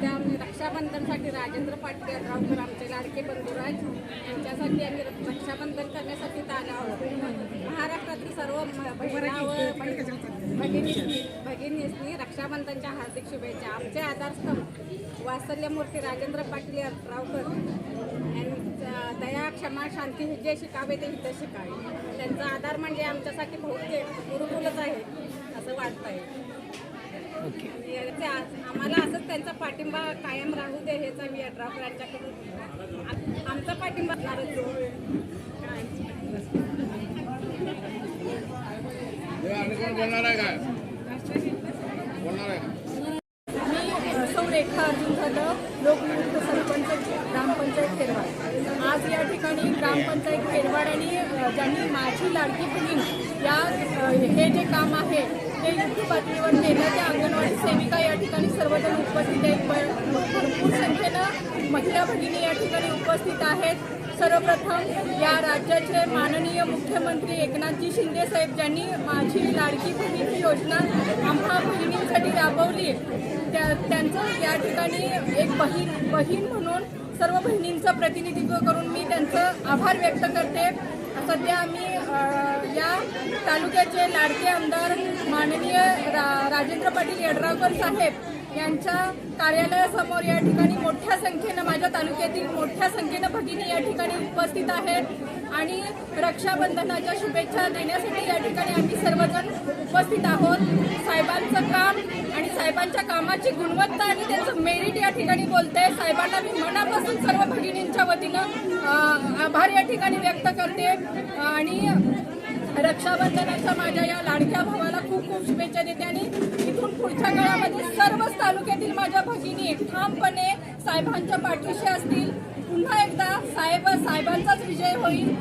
त्या रक्षाबंधनसाठी राजेंद्र पाटील यड्रावकर आमचे लाडके बंधुराज यांच्यासाठी आम्ही रक्षाबंधन करण्यासाठी आलो आहोत. महाराष्ट्रातील सर्व भगिनी भगिनींनी रक्षाबंधनच्या हार्दिक शुभेच्छा. आमचे आधारस्तंभ वात्सल्यमूर्ती राजेंद्र पाटील यड्रावकर यांचा दया क्षमा शांती हे जे शिकावे ते हित शिकावे. त्यांचा आधार म्हणजे आमच्यासाठी बहुतेक गुरुकुलच आहे असं वाटत आहे आम्हाला असंच त्यांचा पाठिंबा कायम राहू दे हेच आम्ही अठरापूर यांच्याकडून आमचा पाठिंबा बोलणार आहे काय? बोलणार आहे. मी सौ रेखा अर्जुन जाधव लोकनियुक्त सरपंच ग्रामपंचायत खेरवाड. आज या ठिकाणी ग्रामपंचायत खेरवाड आणि ज्यांनी माझी लाडकी बहीण या हे जे काम आहे ते युद्ध पातळीवर केलं त्या सेविका या ठिकाणी सर्वजण उपस्थित आहेत. भरपूर संख्येनं महिला भगिनी या ठिकाणी उपस्थित आहेत. सर्वप्रथम या राज्याचे माननीय मुख्यमंत्री एकनाथजी शिंदे साहेब ज्यांनी माझी लाडकी बहीण योजना आम्हा बहिणींसाठी राबवली. त्या त्यांचं या ठिकाणी एक बहीण बहीण म्हणून सर्व बहिणींचं प्रतिनिधित्व करून मी त्यांचं आभार व्यक्त करते. सध्या आम्ही या तालुक्याचे लाडके आमदार माननीय रा राजेंद्र पाटील यड्रावकर साहेब यांच्या कार्यालयासमोर या ठिकाणी मोठ्या संख्येनं माझ्या तालुक्यातील मोठ्या संख्येनं भगिनी या ठिकाणी उपस्थित आहेत. आणि रक्षाबंधनाच्या शुभेच्छा देण्यासाठी या ठिकाणी आम्ही सर्वजण उपस्थित आहोत. साहेबांचं काम आणि साहेबांच्या कामाची गुणवत्ता आणि त्यांचं मेरिट या ठिकाणी बोलते साहेबांना मी मनापासून सर्व भगिनींच्या वतीनं आभार या ठिकाणी व्यक्त करते. आणि रक्षाबंधनाच्या माझ्या या लाडक्या भावाला खूप खूप शुभेच्छा देते. आणि इथून पुढच्या काळामध्ये सर्वच तालुक्यातील माझ्या भगिनी ठामपणे साहेबांच्या पाठीशी असतील. पुन्हा एकदा साहेब साहेबांचाच विजय होईल.